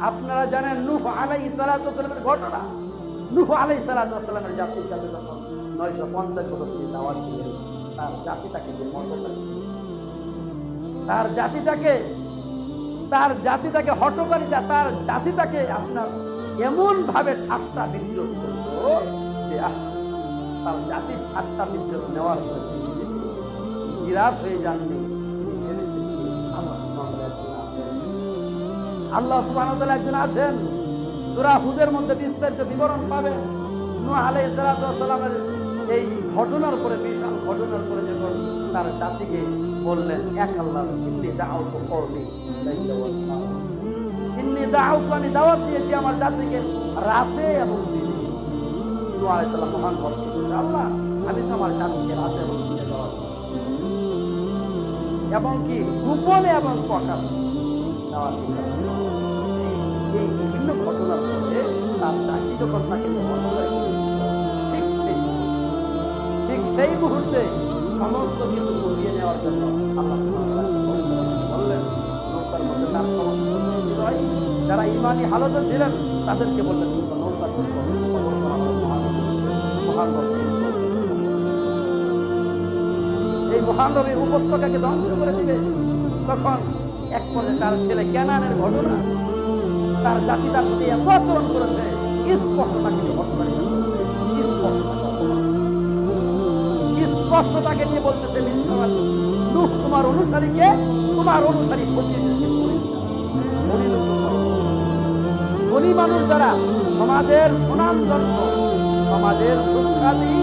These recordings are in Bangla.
আপনারা জানেন নূহ আলাই সালাতু ঘটনা নূহ আলাই সালাতু ওয়াসালামের জাতির কাছে যখন নয়শো পঞ্চাশ বছর তিনি দাওয়াত দিলেন, তার জাতিটাকে। তার জাতিটাকে তার জাতিটাকে হটকারিতা তার জাতিটাকে আপনার এমন ভাবে ঠাট্টা বিদ্রোহ করল যে তার জাতির ঠাট্টা বিদ্রোহ নেওয়ার পরে নিরাশ হয়ে যাননি আল্লাহ ওয়া একজন আছেন। সূরা হুদের মধ্যে বিস্তারিত বিবরণ পাবেন। নূহ আলাইহিস সালাতু এই ঘটনার পরে বিশাল ঘটনার পরে যখন তার জাতিকে বললেন, এক আল্লাহ, ইন্নি কওমি লাইলা ওয়াল নাহার। ইন্নি আমি দাওয়াত দিয়েছি আমার জাতিকে রাতে এবং দিনে। নূহ আলাইহিস সালাম মহান আল্লাহ, আমি তো আমার জাতিকে রাতে এবং দিনে এবং কি? গোপনে এবং প্রকাশ্যে। দিলাম। এই বিভিন্ন ঘটনার পরে তার চাকরি যখন তাকে ঠিক সেই ঠিক সেই মুহূর্তে সমস্ত কিছু উঠিয়ে নেওয়ার জন্য আল্লাহ বললেন, নৌকার মধ্যে তার সমস্ত যারা ইমানি হালতে ছিলেন, তাদেরকে বললেন নৌকা এই মহান রবি উপত্যকাকে ধ্বংস করে দিবে। তখন এক পর্যায়ে তার ছেলে ক্যানানের ঘটনা, তার জাতি তার সাথে এত আচরণ করেছে স্পষ্ট তাকে হটকারিতা করেছে স্পষ্ট তাকে নিয়ে বলতেছে মিথ্যাবাদী নূহ তোমার অনুসারীকে, তোমার অনুসারী করে করো। ধনী মানুষ যারা সমাজের সুনাম জন্য সমাজের সুখ্যাতি,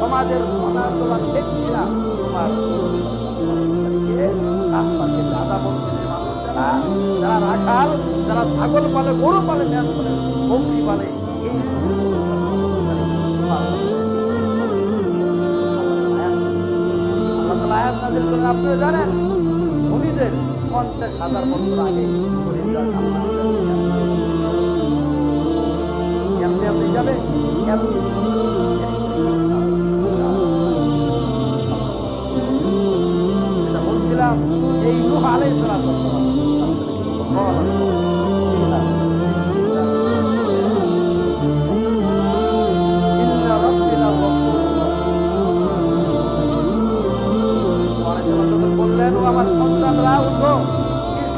সমাজের অনার্থবান ব্যক্তিরা তোমার যারা রাখাল যারা ছাগল পালে, গরু পালে, ম্যাচ পালে, বকরি পালে, এই জানেন, ধনীদের পঞ্চাশ হাজার বছর আগে